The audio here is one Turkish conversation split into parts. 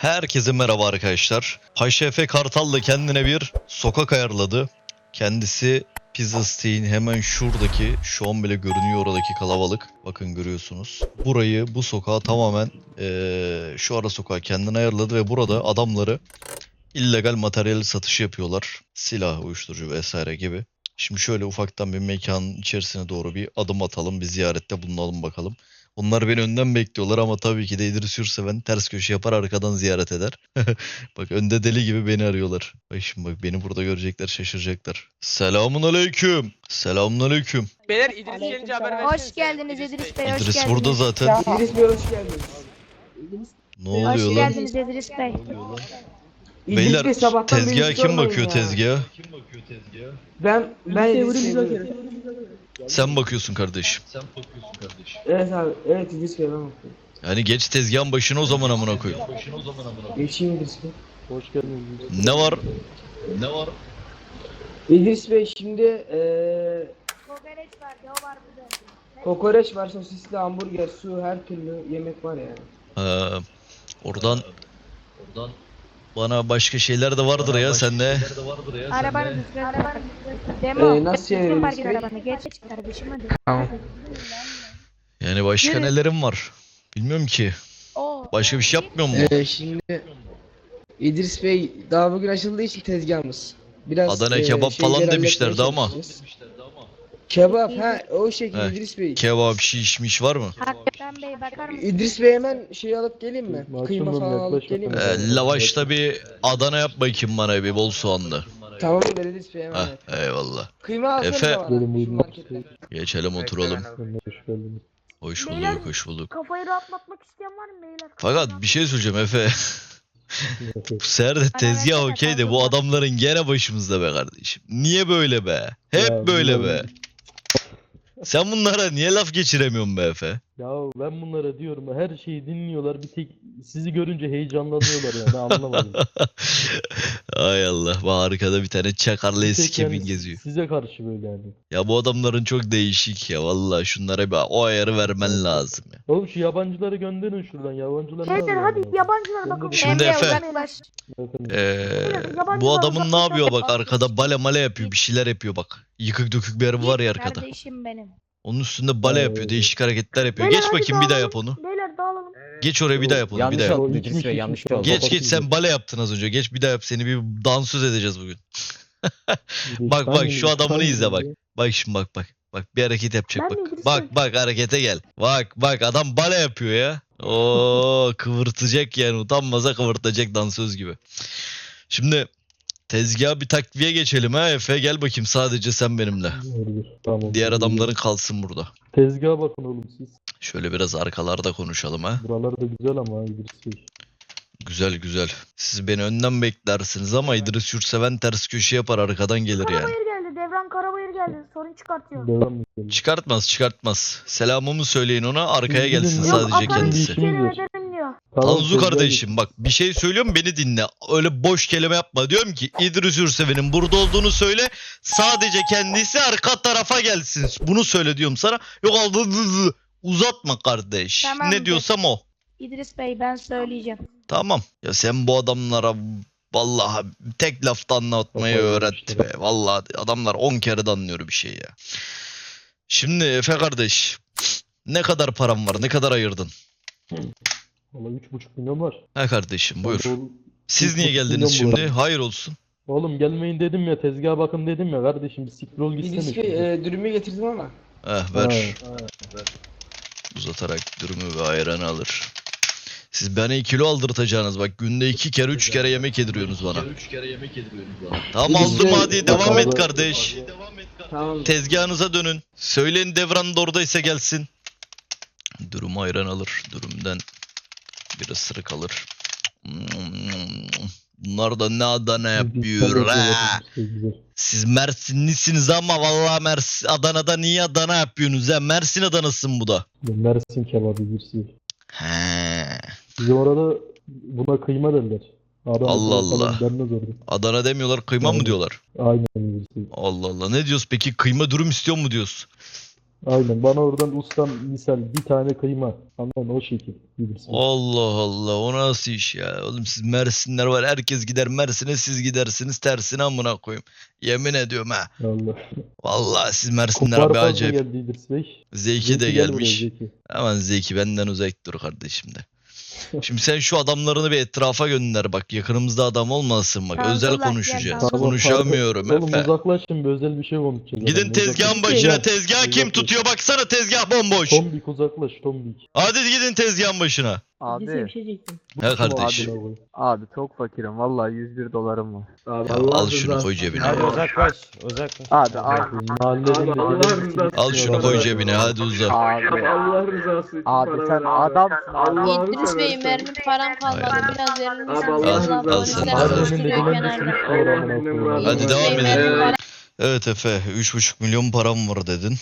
Herkese merhaba arkadaşlar. Paşa Efe Kartal da kendine bir sokak ayarladı. Kendisi Pizza Stain hemen şuradaki, şu an bile görünüyor oradaki kalabalık. Bakın görüyorsunuz. Burayı, bu sokağı tamamen eee, şu ara sokağı kendine ayarladı ve burada adamları illegal materyal satışı yapıyorlar. Silah, uyuşturucu vesaire gibi. Şimdi şöyle ufaktan bir mekanın içerisine doğru bir adım atalım, bir ziyarette bulunalım bakalım. Onlar beni önden bekliyorlar ama tabii ki de İdris Yurtseven ters köşe yapar arkadan ziyaret eder. bak önde deli gibi beni arıyorlar. Bak şimdi bak beni burada görecekler şaşıracaklar. Selamun aleyküm. Selamun aleyküm. Beyler İdris gelince haber versenize. Hoş geldiniz İdris Bey, hoş İdris geldiniz. burada zaten. İdris Bey hoş geldiniz. Ne Hoş oluyor lan? geldiniz İdris Bey. İdris Beyler Bey sabahtan beri tezgaha hiç kim bakıyor ya. tezgaha? Ben ben İdris Bey. Sen bakıyorsun kardeşim. Evet abi evet İdris Bey ben bakıyorum. Yani geç tezgahın başına o zaman amına koyayım. Geçeyim İdris Bey. Ne var? Ne var? İdris Bey şimdi eee Kokoreç var, o var burada. kokoreç var, sosisli hamburger, su her türlü yemek var yani. Ee, oradan oradan bana başka şeyler de vardır ya sende. Arabanı düzgün. Arabanı düzgün. Demo. Ee, nasıl düzgün çeviririz park et Bey? arabanı. Geç kardeşim hadi. Tamam. Yani başka Yürü. nelerim var? Bilmiyorum ki. Oo. Başka bir şey yapmıyor mu? Ee, şimdi İdris Bey daha bugün açıldığı için tezgahımız. Biraz Adana eee, kebap falan şeyleri demişlerdi halletmeye ama. çalışacağız. Kebap ha o şekilde Heh. İdris Bey. Kebap şiş miş var mı? Hakikaten Bey bakar mısın? İdris Bey hemen şey alıp geleyim mi? Kıyma falan alıp geleyim mi? Ee, lavaşta bir Adana yap bakayım bana bir bol soğanlı. Tamam İdris Bey hemen. Heh, eyvallah. Kıyma alsana Efe. bana şu marketten. Geçelim oturalım. Hoş Beyler- bulduk, hoş bulduk. Kafayı rahatlatmak isteyen var mı beyler? Fakat bir şey söyleyeceğim Efe. Bu sefer de tezgah okey de bu adamların gene başımızda be kardeşim. Niye böyle be? Hep Ya, böyle be. bilmiyorum. Sen bunlara niye laf geçiremiyorsun be Efe? Ya ben bunlara diyorum her şeyi dinliyorlar bir tek sizi görünce heyecanlanıyorlar yani anlamadım. Ay Allah bu arkada bir tane çakarlı Bir eski tek yani geziyor. Size karşı böyle yani. Ya bu adamların çok değişik ya vallahi şunlara bir o ayarı vermen lazım ya. Oğlum şu yabancıları gönderin şuradan yabancılar ne Beyler yapıyor hadi yani? yabancılar bakalım. Şimdi Emre, Efe. uzaklaş. Efendim, Ee, Yabancılar bu adamın ne yapıyor bak arkada bale male yapıyor bir şeyler yapıyor bak. Yıkık dökük bir araba var ya arkada. Kardeşim benim. Onun üstünde bale yapıyor değişik hareketler yapıyor. Beyler, Geç hadi bakayım bir daha yap onu. Beyler dağılalım. Geç oraya bir daha yap onu bir Yanlış daha yap. oldu yanlış oldu. Geç geç sen bale yaptın az önce. Geç bir daha yap seni bir dansöz edeceğiz bugün. bak, bak, şu adamını izle bak. Bak şimdi bak bak. Bak bir hareket yapacak Ben de bak. Bak bak harekete gel. Bak bak adam bale yapıyor ya. Oo kıvırtacak yani utanmaza kıvırtacak dansöz gibi. Şimdi tezgaha bir takviye geçelim ha Efe gel bakayım sadece sen benimle. Tamam. Diğer adamların kalsın burada. Tezgaha bakın oğlum siz. Şöyle biraz arkalarda konuşalım ha. Buralar da güzel ama İdris Bey. Güzel güzel. Siz beni önden beklersiniz ama İdris Yurtseven ters köşe yapar arkadan gelir yani. Karabayır geldi. Devran Karabayır geldi. Sorun çıkartıyor. Devam edelim. Çıkartmaz çıkartmaz. Selamımı söyleyin ona arkaya gelsin sadece kendisi. bir şey- Tamam, Tanzu kardeşim bak bir şey söylüyorum beni dinle. Öyle boş kelime yapma. Diyorum ki İdris Ürseven'in burada olduğunu söyle. Sadece kendisi arka tarafa gelsin. Bunu söyle diyorum sana. Yok al uzatma kardeş. Tamamdır. Ne diyorsam o. İdris Bey ben söyleyeceğim. Tamam. Ya sen bu adamlara vallahi tek lafta anlatmayı Kafayı öğret yemişler. be. Vallahi adamlar 10 kere de anlıyor bir şey ya. Şimdi Efe kardeş ne kadar param var? Ne kadar ayırdın? Valla 3,5 milyon var. Ha kardeşim buyur. Oğlum- Siz niye üç geldiniz milyon şimdi? Hayır olsun. Oğlum gelmeyin dedim ya tezgaha bakın dedim ya kardeşim bir siktir ol gitsene. Bey şimdi. e, dürümü getirdim ama. Eh ver. Ha, Uzatarak dürümü ve ayranı alır. Siz bana 2 kilo aldırtacaksınız bak günde 2 kere 3 kere yemek yediriyorsunuz bana. Tamam aldım hadi devam et kardeş. Tamam. Tezgahınıza dönün. Söyleyin Devran da oradaysa gelsin. Dürüm ayran alır. Dürümden bir ısırık alır. Bunlar da ne Adana yapıyor ha. Siz Mersinlisiniz ama vallahi Mersin Adana'da niye Adana yapıyorsunuz ha? Mersin Adana'sın bu da. Mersin kebabı birisi. He. Bizim orada buna kıyma derler. Adana Allah Allah. Adana demiyorlar kıyma mı Aynen. diyorlar? Aynen. Allah Allah ne diyoruz peki kıyma dürüm istiyor mu diyoruz? Aynen bana oradan ustam misal bir tane kıyma. Anladın o şekil. Bey. Allah Allah o nasıl iş ya? Oğlum siz Mersinler var herkes gider Mersin'e siz gidersiniz tersine amına koyayım. Yemin ediyorum ha. Allah. Vallahi siz Mersinler bir fazla acayip. geldi İdris Bey. Zeki de gel buraya, gelmiş. Zeki. Aman Zeki benden uzak dur kardeşim de. Şimdi sen şu adamlarını bir etrafa gönder bak yakınımızda adam olmasın bak Tamam, özel konuşacağız. Tamam, Konuşamıyorum pardon. Oğlum Efe. uzaklaş şimdi özel bir şey konuşacağız. Gidin adamla, tezgahın uzaklaş. başına tezgah kim Uzaklaş. tutuyor baksana tezgah bomboş. Tombik uzaklaş Tombik. Hadi gidin tezgahın başına. Abi. Bir Abi, şey diyecektim. He kardeş. Koy. abi çok fakirim. Vallahi 101 dolarım var. Abi Ya Allah al şunu rızası koy için. cebine. Hadi uzaklaş. Uzaklaş. Abi abi Mahallenin Abi, Allah rızası gitmiyor Al şunu koy cebine hadi uza. abi. Allah rızası için Abi para sen ver abi. adamsın abi. Allah'ını İdris Bey seversen. mermi param kalmadı Aynen. biraz verir Abi, misiniz? Allah Al, Allah. Mahallenin kenarda. amına koyayım. Hadi devam Bey, edelim. mermi Evet Efe 3,5 milyon param var dedin.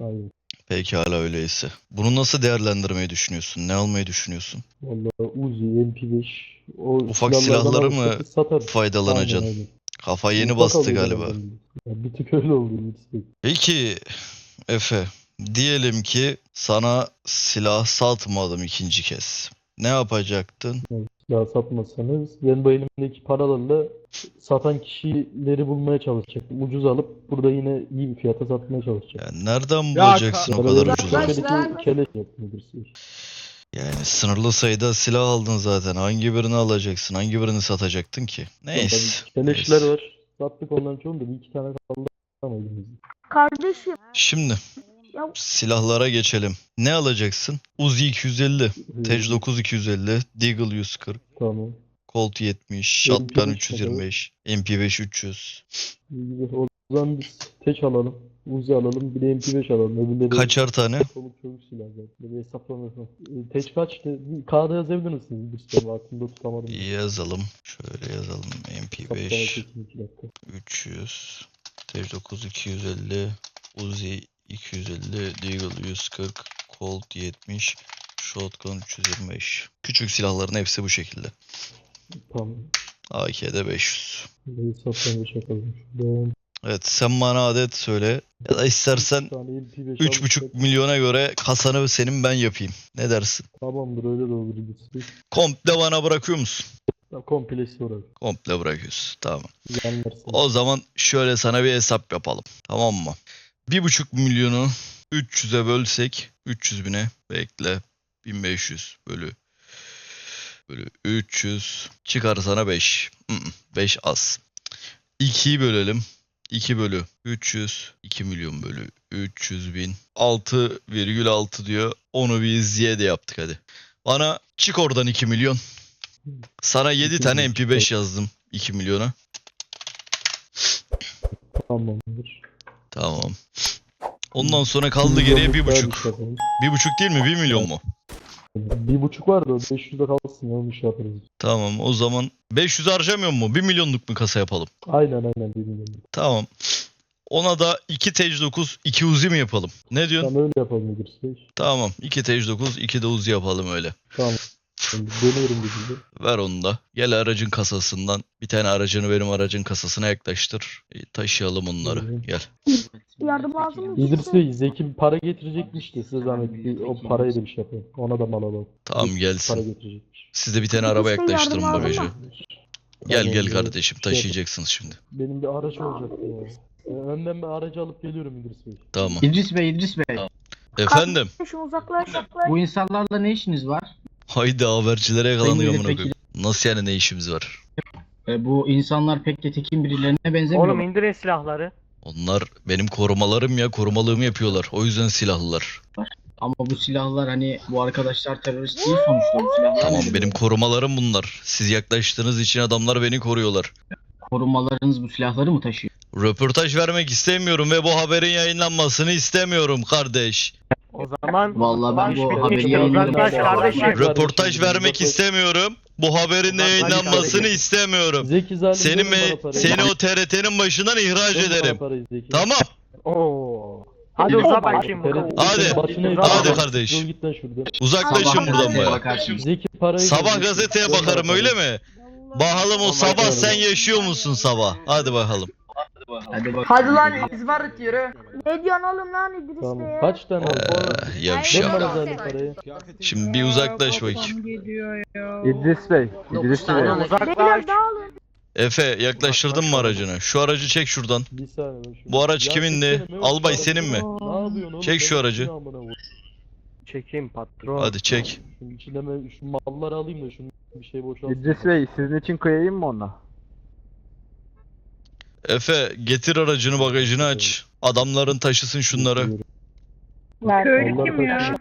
Aynen. Peki hala öyleyse. Bunu nasıl değerlendirmeyi düşünüyorsun? Ne almayı düşünüyorsun? Vallahi Uzi, MP5 o Ufak silahları mı satarız. Faydalanacaksın. Aynen, aynen. Kafa yeni Ufak bastı galiba. Ya bir tık öyle oldu. Peki Efe diyelim ki sana silah satmadım ikinci kez. Ne yapacaktın? Silah satmasanız ben bu elimdeki paralarla satan kişileri bulmaya çalışacaktım. Ucuz alıp burada yine iyi bir fiyata satmaya çalışacaktım. Yani nereden bulacaksın o kadar Yaklaş ucuza? Keleş yaptım. Yani sınırlı sayıda silah aldın zaten. Hangi birini alacaksın? Hangi birini satacaktın ki? Neyse. Keleşler neyse. var. Sattık onların çoğunu da bir iki tane kaldı ama elimizde. Kardeşim Şimdi ya silahlara geçelim. Ne alacaksın? Uzi 250, Tej 9 250, Deagle 140, Tamam. Colt 70, Shotgun MP5 325, MP5 300. İyi güzel. O zaman biz teç alalım. Uzi alalım. Bir de MP5 alalım. Öbürleri Kaçar tane? Çoluk çocuk silah zaten. Bir hesaplamıyorsun. E, teç kaçtı? Bir Kağıda yazabilir misiniz? Bir sene aklımda tutamadım. Yazalım. Şöyle yazalım. Hesaplama MP5 tekniği iki dakika. 300, Tej 9 250, Uzi 250, Deagle 140, Colt 70, Shotgun 325. Küçük silahların hepsi bu şekilde. Tamam. AK'de 500. Bir hesaplama yapalım. Şuradan Evet sen bana adet söyle. Ya da istersen bir tane MP5 3,5 alırsak- milyona göre kasanı senin ben yapayım. Ne dersin? Tamamdır öyle de olur. Komple bana bırakıyor musun? Komplesi olarak. Komple bırakıyorsun. Tamam. Yanlarsın. O zaman şöyle sana bir hesap yapalım. Tamam mı? 1,5 milyonu 300'e bölsek 300 bine bekle 1500 bölü bölü 300 çıkar sana 5. 5 az. 2'yi bölelim. 2 bölü 300 2 milyon bölü 300 bin 6,6 diyor. Onu bir izleye de yaptık hadi. Bana çık oradan 2 milyon. Sana 7 İki tane milyon. MP5 yazdım 2 milyona. Tamamdır. Tamam. Ondan sonra kaldı geriye bir Milyonluk buçuk. Bir buçuk değil mi? Bir milyon mu? Bir buçuk var da o 500'de kalsın ya onu şey yaparız. Tamam o zaman 500 harcamıyor mu? 1 milyonluk mu kasa yapalım? Aynen aynen bir milyon. Tamam. Ona da 2 Tej 9, 2 Uzi mi yapalım? Ne diyorsun? Tamam öyle yapalım İdris Bey. Tamam. 2 Tej 9, 2 de Uzi yapalım öyle. Tamam. Ben Dönüyorum bir. Ver onu da. Gel aracın kasasından. Bir tane aracını benim aracın kasasına yaklaştır. E, taşıyalım onları. Gel. yardım lazım mı? İdris Bey Zeki bir para getirecekmiş de size zahmet bir o parayı da bir şey yapın. Ona da mal alalım. Tamam Para gelsin. getirecekmiş. Siz de bir tane araba Bey, yaklaştırın yardım? Gel gel kardeşim Şey taşıyacaksınız şimdi. Benim bir araç olacaktı ya. Ee, Önden bir aracı alıp geliyorum İdris Bey. Tamam. İdris Bey, İdris Bey. Efendim. Kardeşim uzaklaş. Bu insanlarla ne işiniz var? Haydi habercilere yakalanıyor Sayın amına koyayım. Nasıl yani ne işimiz var? E, bu insanlar pek de tekin birilerine benzemiyor. Oğlum indirin silahları. Onlar benim korumalarım ya korumalığımı yapıyorlar. O yüzden silahlılar. Ama bu silahlar hani bu arkadaşlar terörist değil sonuçta bu silahlar. Tamam benim korumalarım bunlar. Siz yaklaştığınız için adamlar beni koruyorlar. Korumalarınız bu silahları mı taşıyor? Röportaj vermek istemiyorum ve bu haberin yayınlanmasını istemiyorum kardeş. O zaman Vallahi ben bu haberi. Uzaklaş kardeşim. Röportaj vermek istemiyorum. Bu haberin de yayınlanmasını istemiyorum. Zeki Zalim Seni verin parayı. seni o TRT'nin başından ihraç Verin bana ederim. parayı Zeki. Tamam. Oo. Hadi uza bakayım. TRT Hadi. başına Hadi kardeş. Yol git lan şuradan. Uzaklaşın buradan baya. bakarsınız. Zeki parayı Sabah gazeteye bakarım öyle mi? Bakalım o sabah sen yaşıyor musun sabah? Hadi bakalım. Hadi bak. Hadi lan İzmarit yürü. Ne diyorsun oğlum lan İdris Tamam. Bey'e? Kaç tane oldu? Ee, Ver yavşak. bana zaten parayı. Şimdi bir uzaklaş bakayım. İdris Bey. İdris Bey. Beyler uzaklaş. Efe yaklaştırdın mı aracını? Şu aracı çek şuradan. Bir saniye. ben şunu- Bu araç Ya kimindi? çeksene, Mehmet, Albay senin mi? Ne yapıyorsun oğlum? Çek şu Ben aracı. içine amına koyayım. Çekeyim patron. Hadi çek. Şunun içine ben şu malları alayım da şunu bir şey boşaltayım. İdris Bey sizin için kıyayım mı ona? Efe getir aracını bagajını aç. Adamların taşısın şunları. Köylü kim ya?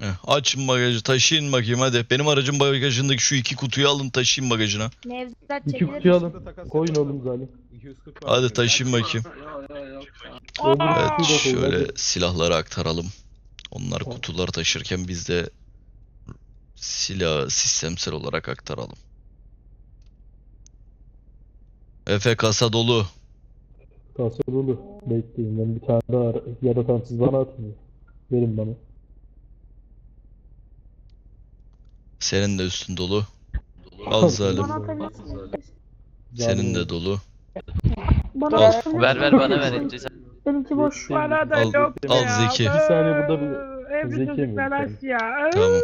Heh, açın bagajı taşıyın bakayım hadi. Benim aracın bagajındaki şu iki kutuyu alın taşıyın bagajına. Nevzat İki çekilir kutuyu alın. Koyun oğlum zalim. Hadi taşıyın bakayım. Öbür Evet kutuyu da koyun, şöyle silahları aktaralım. Onlar kutuları taşırken biz de silahı sistemsel olarak aktaralım. Efe kasa dolu. Kasa dolu. Bekleyin ben bir tane daha ara- yaratan siz bana atın. Verin bana. Senin de üstün dolu. Al zalim. Bana atabilirsin. Senin de dolu. Bana Al. atabilirsin. Ver ver bana ver İdris. Benimki boş. Al, Al, al Zeki. Bir saniye burada bir Zeki mi? Tamam.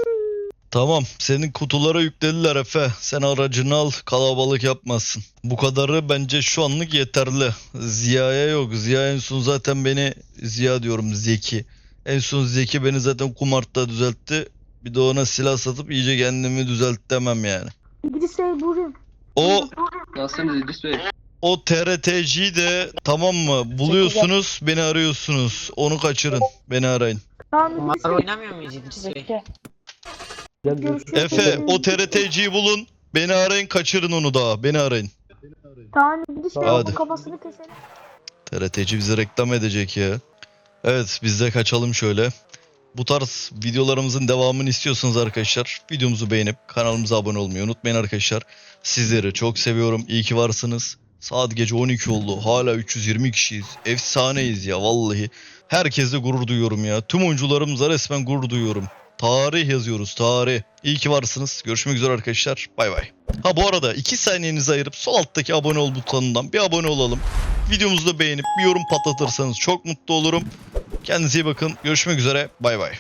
Tamam. Senin kutulara yüklediler Efe. Sen aracını al. Kalabalık yapmasın. Bu kadarı bence şu anlık yeterli. Ziya'ya yok. Ziya en son zaten beni Ziya diyorum Zeki. En son Zeki beni zaten kumartta düzeltti. Bir de ona silah satıp iyice kendimi düzeltemem yani. İdris Bey buyurun. O Nasılsınız İdris Bey? o TRT'ciyi de tamam mı? Buluyorsunuz, beni arıyorsunuz. Onu kaçırın. Beni arayın. Tamam İdris Kumar Bey. oynamıyor muyuz İdris Bey? Gel. Görüşürüz. Efe o TRT'ciyi bulun. Beni arayın, kaçırın onu daha. Beni arayın. Tamam İdris Bey Hadi. kafasını keselim. TRT'ci bize reklam edecek ya. Evet biz de kaçalım şöyle. Bu tarz videolarımızın devamını istiyorsanız arkadaşlar videomuzu beğenip kanalımıza abone olmayı unutmayın arkadaşlar. Sizleri çok seviyorum. İyi ki varsınız. Saat gece 12 oldu. Hala 320 kişiyiz. Efsaneyiz ya vallahi. Herkesle gurur duyuyorum ya. Tüm oyuncularımızla resmen gurur duyuyorum. Tarih yazıyoruz tarih. İyi ki varsınız. Görüşmek üzere arkadaşlar. Bay bay. Ha bu arada 2 saniyenizi ayırıp sol alttaki abone ol butonundan bir abone olalım. Videomuzu da beğenip bir yorum patlatırsanız çok mutlu olurum. Kendinize iyi bakın. Görüşmek üzere. Bay bay.